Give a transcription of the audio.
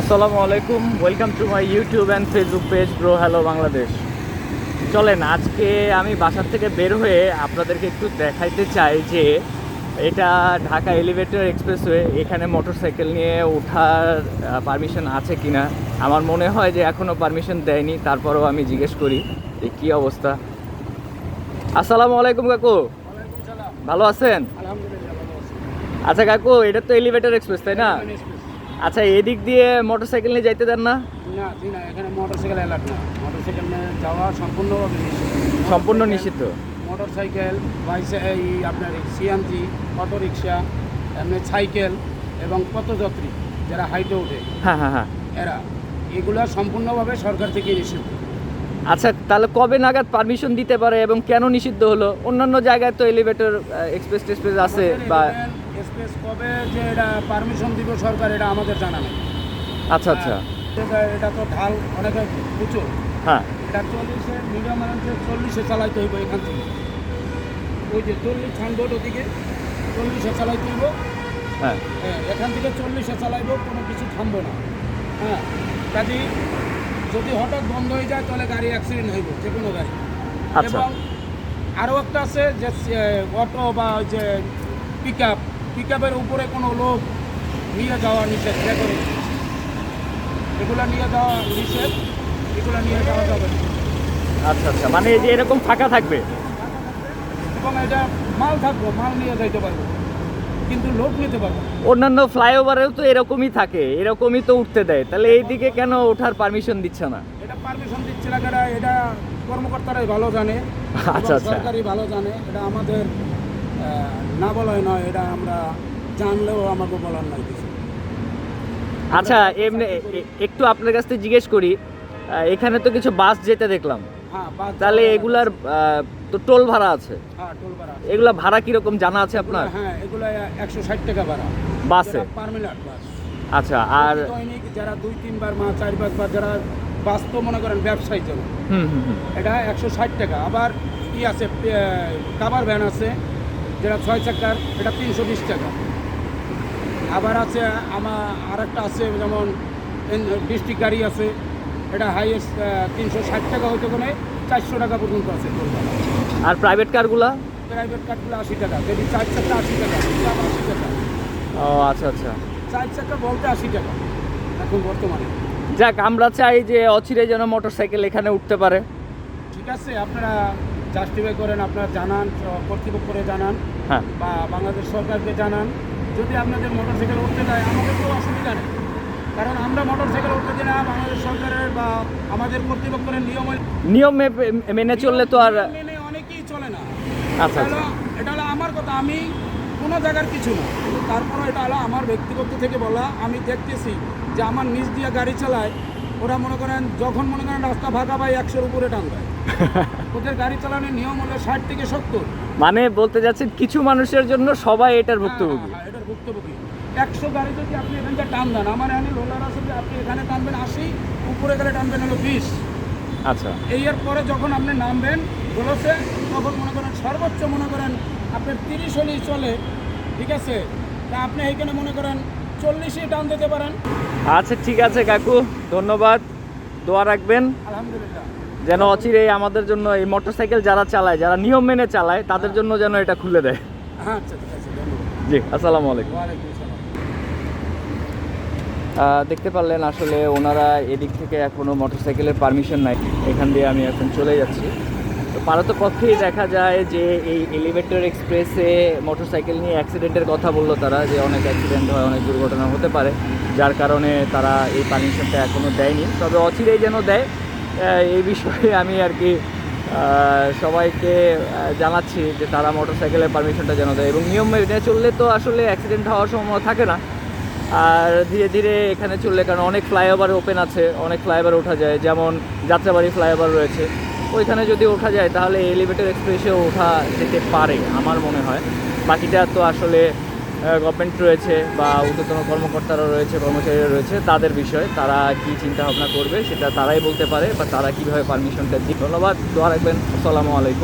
আসসালামু আলাইকুম welcome to my YouTube and Facebook page bro hello Bangladesh চলেন আজকে আমি বাসার থেকে বের হয়ে আপনাদেরকে একটু দেখাইতে চাই যে এটা ঢাকা এলিভেটর এক্সপ্রেসওয়ে এখানে মোটরসাইকেল নিয়ে ওঠার পারমিশন আছে কি না আমার মনে হয় যে এখনও পারমিশন দেয়নি তারপরেও আমি জিজ্ঞেস করি যে কী অবস্থা। আসসালামু আলাইকুম কাকু। ভালো আছেন? আচ্ছা কাকু এটা তো এলিভেটর এক্সপ্রেস তাই না? আচ্ছা এদিক দিয়ে মোটরসাইকেল নিয়ে যাইতে দেন না? না জি না এখানে মোটরসাইকেল অ্যালার্ট না। মোটরসাইকেল নিয়ে যাওয়া সম্পূর্ণভাবে সম্পূর্ণ নিষিদ্ধ? মোটরসাইকেল বাইসে এই আপনার সিএনজি অটো রিক্সা এমনি সাইকেল এবং পথযাত্রী যারা হাইটে ওঠে হ্যাঁ হ্যাঁ হ্যাঁ। এরা এগুলো সম্পূর্ণভাবে সরকার থেকে নিষিদ্ধ। আচ্ছা তাহলে কবে নাগাদ পারমিশন দিতে পারে এবং কেন নিষিদ্ধ হলো? অন্যান্য জায়গায় তো এলিভেটর এক্সপ্রেস টেক্সপ্রেস আছে বা স্পেস কবে যে এটা পারমিশন দিব সরকার এটা আমাদের জানা নেই। আচ্ছা আচ্ছা। এটা- এটা তো ঢাল অনেক উঁচু হ্যাঁ। এটা চল্লিশে মিডিয়াম মানুষে চল্লিশে চালাইতে হইব এখান থেকে। ওই যে চল্লিশ সানবোর্ড ওদিকে চল্লিশে চালাইতে হইব। হ্যাঁ। হ্যাঁ এখান থেকে চল্লিশে চালাইব কোনো কিছু থামবো না। হ্যাঁ কাজে যদি হঠাৎ বন্ধ হয়ে যায় তাহলে গাড়ি অ্যাক্সিডেন্ট হইব যে কোনো গাড়ি। আচ্ছা। এবং আরও একটা আছে যে অটো বা ওই যে পিক আপ পিক আপের উপরে কোনো লোক নিয়ে যাওয়া নিষেধ করে এগুলা নিয়ে যাওয়া নিষেধ এগুলা নিয়ে যাওয়া যাবে আচ্ছা আচ্ছা মানে এই যে এরকম ফাঁকা থাকবে? এবং এটা মাল থাকব মাল নিয়ে যাইতে পারব কিন্তু লোক নিতে পারব অন্যান্য ফ্লাইওভারেও তো এরকমই থাকে এরকমই তো উঠতে দেয়। তাহলে এই দিকে কেন ওঠার পারমিশন দিচ্ছে না? এটা পারমিশন দিচ্ছে না কেন? এটা কর্মকর্তারাই ভালো জানে আচ্ছা, আচ্ছা। সরকারই ভালো জানে এটা আমাদের না বলাই নয় এটা আমরা জানলেও আমাকে বলার নাই কিছু। আচ্ছা এমনি একটু আপনার কাছ থেকে জিজ্ঞেস করি এখানে তো কিছু বাস যেতে দেখলাম। হ্যাঁ বাস- তাহলে এগুলার তো টোল ভাড়া আছে। হ্যাঁ টোল ভাড়া এগুলা ভাড়া কীরকম জানা আছে আপনার? হ্যাঁ এগুলো একশো ষাট টাকা ভাড়া। বাসে? আচ্ছা আর যারা দুই তিনবার মা চার পাঁচবার যারা বাস তো মনে করেন ব্যবসায়ী জন্য হুম হুম হুম। এটা একশো ষাট টাকা। আবার কি আছে কাবার ভ্যান আছে। যেটা ছয় চাকার এটা তিনশো বিশ টাকা আবার আছে আমার আরেকটা আছে যেমন ডিস্ট্রিক্ট গাড়ি আছে এটা হাইয়েস্ট তিনশো ষাট টাকা হইতে কোনো চারশো টাকা পর্যন্ত আছে। আর প্রাইভেট কারগুলা প্রাইভেট কারগুলো আশি টাকা যদি চার চাকা আশি টাকা আশি টাকা। ও আচ্ছা আচ্ছা। চার চাকা বলতে আশি টাকা এখন বর্তমানে। যাক আমরা চাই যে অচিরে যেন মোটরসাইকেল এখানে উঠতে পারে। ঠিক আছে আপনারা জাস্টিফাই করেন আপনারা জানান কর্তৃপক্ষরে জানান হ্যাঁ। বা বাংলাদেশ সরকারকে জানান। যদি আপনাদের মোটরসাইকেল উঠতে দেয় আমাদের তো অসুবিধা নেই। কারণ আমরা মোটরসাইকেল উঠতে দিই না বাংলাদেশ সরকারের বা আমাদের কর্তৃপক্ষের নিয়ম নিয়ম মেনে চললে তো আর মেনে অনেকেই চলে না। আচ্ছা এটা আচ্ছা। হলো আমার কথা। আমি কোনো জায়গার কিছু না। তারপরে এটা হলো আমার ব্যক্তিগত থেকে বলা। আমি দেখতেছি যে আমার নিজ দিয়ে গাড়ি চালায়। ওরা মনে করেন যখন মনে করেন রাস্তা ফাঁকা পায় একশোর উপরে টান দেয়। ওদের গাড়ি চালানোর নিয়ম হলো ষাট থেকে সত্তর। মানে বলতে যাচ্ছেন কিছু মানুষের জন্য সবাই এটার ভুক্তভোগী। হ্যাঁ, হ্যাঁ, এটার ভুক্তভোগী। একশো গাড়ি যদি আপনি এখান থেকে টান দেন আমার এখানে রোলার আছে যে আপনি এখানে টানবেন আশি উপরে গেলে টানবেন হলো বিশ। আচ্ছা। এই এর পরে যখন আপনি নামবেন বলেছে তখন মনে করেন সর্বোচ্চ মনে করেন আপনার তিরিশ হলেই চলে ঠিক আছে? তা আপনি এইখানে মনে করেন চল্লিশে টান দিতে পারেন। আচ্ছা ঠিক আছে কাকু ধন্যবাদ। দোয়া রাখবেন। আলহামদুলিল্লাহ। যেন অচিরে আমাদের জন্য এই মোটরসাইকেল যারা চালায় যারা নিয়ম মেনে চালায় তাদের জন্য যেন এটা খুলে দেয়। হ্যাঁ আচ্ছা জি আসসালামু আলাইকুম। দেখতে পারলেন আসলে ওনারা এদিক থেকে এখনও মোটরসাইকেলের পারমিশন নাই। এখান দিয়ে আমি এখন চলে যাচ্ছি। তো পারতপক্ষেই দেখা যায় যে এই এলিভেটর এক্সপ্রেসে মোটরসাইকেল নিয়ে অ্যাক্সিডেন্টের কথা বলল তারা যে অনেক অ্যাক্সিডেন্ট হয় অনেক দুর্ঘটনা হতে পারে। যার কারণে তারা এই পারমিশনটা এখনও দেয়নি। তবে অচিরেই যেন দেয়। এই বিষয়ে আমি আর কি সবাইকে জানাচ্ছি যে তারা মোটরসাইকেলের পারমিশনটা যেন দেয়। এবং নিয়ম মেনে চললে তো আসলে অ্যাক্সিডেন্ট হওয়ার সম্ভাবনা থাকে না। আর ধীরে ধীরে এখানে চললে, কারণ অনেক ফ্লাইওভার ওপেন আছে, অনেক ফ্লাইওভার ওঠা যায়, যেমন যাত্রাবাড়ি ফ্লাইওভার রয়েছে। ওইখানে যদি ওঠা যায়, তাহলে এলিভেটর এক্সপ্রেসেও ওঠা যেতে পারে, আমার মনে হয়। বাকিটা তো আসলে গভর্নমেন্ট রয়েছে বা ঊর্ধ্বতন কর্মকর্তারা রয়েছে কর্মচারীরা রয়েছে, তাদের বিষয়ে তারা কি চিন্তা ভাবনা করবে সেটা তারাই বলতে পারে বা তারা কীভাবে পারমিশনটা দিই ধন্যবাদ, দোয়া রাখবেন, আসসালামু আলাইকুম।